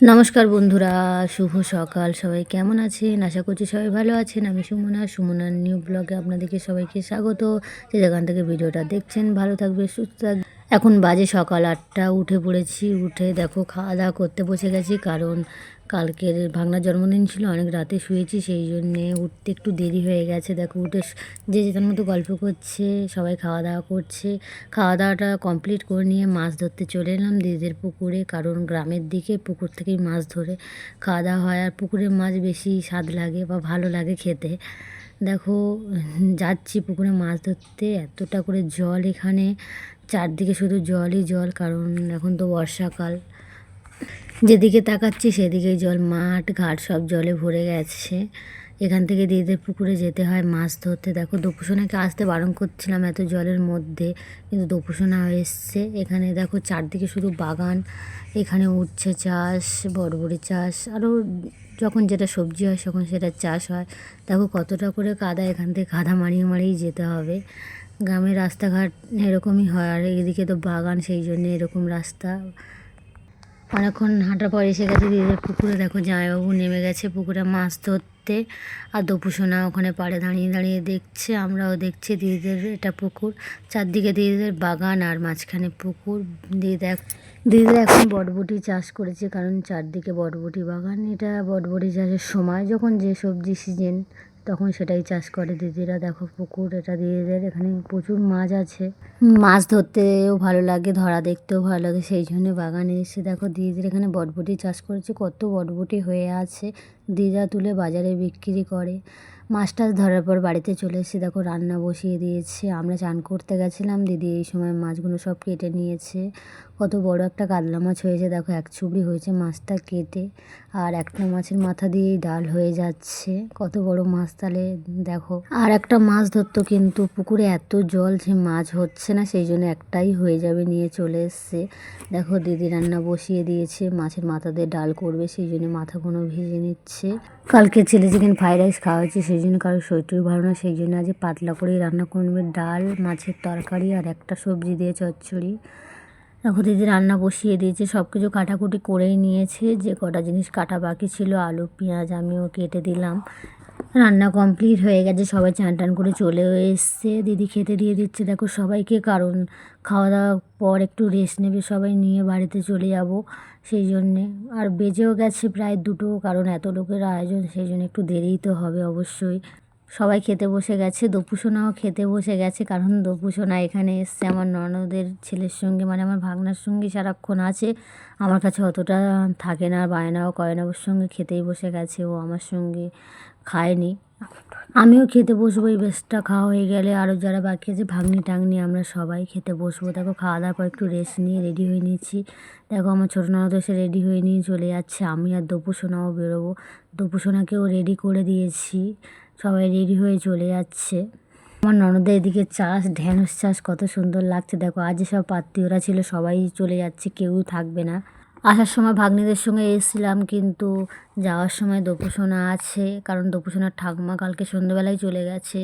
নমস্কার বন্ধুরা, শুভ সকাল। সবাই কেমন আছেন? আশা করছি সবাই ভালো আছেন। আমি সুমনা, সুমনার নিউ ব্লগে আপনাদেরকে সবাইকে স্বাগত। যে যেখান থেকে ভিডিওটা দেখছেন, ভালো থাকবে সুস্থ থাকবে এখন বাজে সকাল আটটা, উঠে পড়েছি, উঠে দেখো খাওয়া দাওয়া করতে বসে গেছি, কারণ কালকের ভাগনার জন্মদিন ছিল, অনেক রাতে শুয়েছি, সেই জন্যে উঠতে একটু দেরি হয়ে গেছে। দেখো উঠে যে যেতার মতো গল্প করছে, সবাই খাওয়া দাওয়া করছে। খাওয়া দাওয়াটা কমপ্লিট করে নিয়ে মাছ ধরতে চলে এলাম দিদিদের পুকুরে, কারণ গ্রামের দিকে পুকুর থেকেই মাছ ধরে খাওয়া দাওয়া হয়, আর পুকুরের মাছ বেশি স্বাদ লাগে বা ভালো লাগে খেতে। দেখো, যাচ্ছি পুকুরে মাছ ধরতে, এতটা করে জল এখানে চারদিকে শুধু জলই জল, কারণ এখন তো বর্ষাকাল। যেদিকে তাকাচ্ছি সেদিকেই জল, মাঠ, ঘাট সব জলে ভরে গেছে। এখান থেকে দিদিদের পুকুরে যেতে হয় মাছ ধরতে। দেখো দপুসোনাকে আসতে বারণ করছিলাম এত জলের মধ্যে, কিন্তু দপুসোনা এসছে। এখানে দেখো, চারদিকে শুধু বাগান, এখানে উচ্ছে চাষ, বড়বড়ি চাষ, আরও যখন যেটা সবজি হয় তখন সেটা চাষ হয়। দেখো, কতটা করে কাদা এখান থেকে, কাদা মারিয়ে মারিয়ে যেতে হবে। গ্রামের রাস্তাঘাট এরকমই হয়, আর এদিকে তো বাগান, সেই জন্য এরকম রাস্তা। অনেকক্ষণ হাঁটার পর এসে গেছে দিদিদের পুকুরে দেখো জামাইবাবু নেমে গেছে পুকুরে মাছ ধরতে, আর দপুসোনা ওখানে পাড়ে দাঁড়িয়ে দাঁড়িয়ে দেখছে, আমরাও দেখছি দিদিদের এটা পুকুর। চারদিকে দিদিদের বাগান আর মাঝখানে পুকুর। দিদি দেখ, দিদিরা এখন বটবটি চাষ করেছে, কারণ চারদিকে বটবটি বাগান। এটা বটবটি চাষের সময়, যখন যে সবজি সিজন তখন সেটাই চাষ করে। দিদিরা দেখো পুকুর, এটা দিয়ে দেয় এখানে প্রচুর মাছ আছে। মাছ ধরতেও ভালো লাগে, ধরা দেখতেও ভালো লাগে, সেই জন্য বাগানে এসে দেখো দিদিদের এখানে বটবটি চাষ করেছে, কত বটবটি হয়ে আছে। দিদিরা তুলে বাজারে বিক্রি করে। মাছ টাছ ধরার পর বাড়িতে চলে এসে দেখো, রান্না বসিয়ে দিয়েছে। আমরা চান করতে গেছিলাম। দিদি এই সময় মাছগুলো সব কেটে নিয়েছে। কত বড় একটা কাতলা মাছ হয়েছে। দেখো, এক চুবড়ি হয়েছে মাছটা কেটে। আর একটা মাছের মাথা দিয়েই ডাল হয়ে যাচ্ছে। কত বড় মাছ তাহলে, দেখো। আর একটা মাছ ধরতো কিন্তু পুকুরে এত জল যে মাছ হচ্ছে না, সেই জন্য একটাই হয়ে যাবে নিয়ে চলে এসছে। দেখো, দিদি রান্না বসিয়ে দিয়েছে। মাছের মাথা দিয়ে ডাল করবে, সেই জন্য মাথাগুলো ভেজে নিচ্ছে। কালকে ছেলে চিকেন ফ্রাইড রাইস খাওয়া হয়েছে, সেই জন্য কারোর শরীর ভালো না, সেই জন্য আজ পাতলা করেই রান্না করবে ডাল, মাছের তরকারি আর একটা সবজি দিয়ে চচ্চড়ি। এখন দিদি রান্না বসিয়ে দিয়েছে সব কিছু কাটাকুটি করেই নিয়েছে। যে কটা জিনিস কাটা বাকি ছিল, আলু, পেঁয়াজ, আমিও কেটে দিলাম। রান্না কমপ্লিট হয়ে গেছে, সবাই চান টান করে চলেও এসছে। দিদি খেতে দিয়ে দিচ্ছে, দেখো সবাইকে কারণ খাওয়া দাওয়ার পর একটু রেস্ট নেবে সবাই, নিয়ে বাড়িতে চলে যাব সেই জন্যে। আর বেজেও গেছে প্রায় দুটো, কারণ এত লোকের আয়োজন, সেই জন্য একটু দেরিই তো হবে অবশ্যই। সবাই খেতে বসে গেছে, দপুসোনাও খেতে বসে গেছে, কারণ দপুসোনা এখানে এসছে, আমার ননদের ছেলের সঙ্গে মানে আমার ভাগনার সঙ্গে সারাক্ষণ আছে, আমার কাছে অতটা থাকে না, বায়নাও করে না, ওর সঙ্গে খেতেই বসে গেছে, ও আমার সঙ্গে খায়নি। আমিও খেতে বসবো, এই বেস্টটা খাওয়া হয়ে গেলে আরও যারা বাকি আছে, ভাগ্নি টাগ্নি, আমরা সবাই খেতে বসবো। দেখো খাওয়া দাওয়ার পর একটু রেস্ট নিয়ে রেডি হয়ে নিয়েছি। দেখো, আমার ছোটো ননদ এসে রেডি হয়ে নিয়ে চলে যাচ্ছে, আমি আর দপুসোনাও বেরোবো। দপুসোনাকেও রেডি করে দিয়েছি। সবাই রেডি হয়ে চলে যাচ্ছে। আমার ননদের এদিকে চাষ ঢ্যাঁড়স চাষ কত সুন্দর লাগছে। দেখো, আজ সব আত্মীয়রা ছিল, সবাই চলে যাচ্ছে, কেউ থাকবে না। আসার সময় ভাগ্নিদের সঙ্গে এসেছিলাম, কিন্তু যাওয়ার সময় দপুসোনা আছে, কারণ দপুসোনার ঠাকুমা কালকে সন্ধ্যেবেলায় চলে গেছে।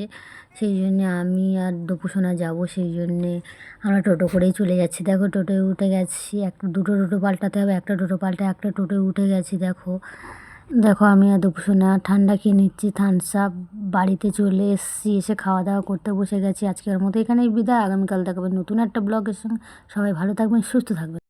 সেই জন্যে আমি আর দপুসোনা যাব, সেই জন্যে আমরা টোটো করেই চলে যাচ্ছি। দেখো, টোটোয় উঠে গেছি, একটা, দুটো টোটো পাল্টাতে হবে, একটা টোটো পাল্টা একটা টোটোয় উঠে গেছি, দেখো। দেখো, আমি আর না ঠান্ডা খেয়ে নিচ্ছি থামস আপ বাড়িতে চলে এসেছি, এসে খাওয়া দাওয়া করতে বসে গেছি। আজকের মতো এখানেই বিদায়। আগামীকাল দেখাবেন নতুন একটা ব্লগের সঙ্গে। সবাই ভালো থাকবেন, সুস্থ থাকবেন।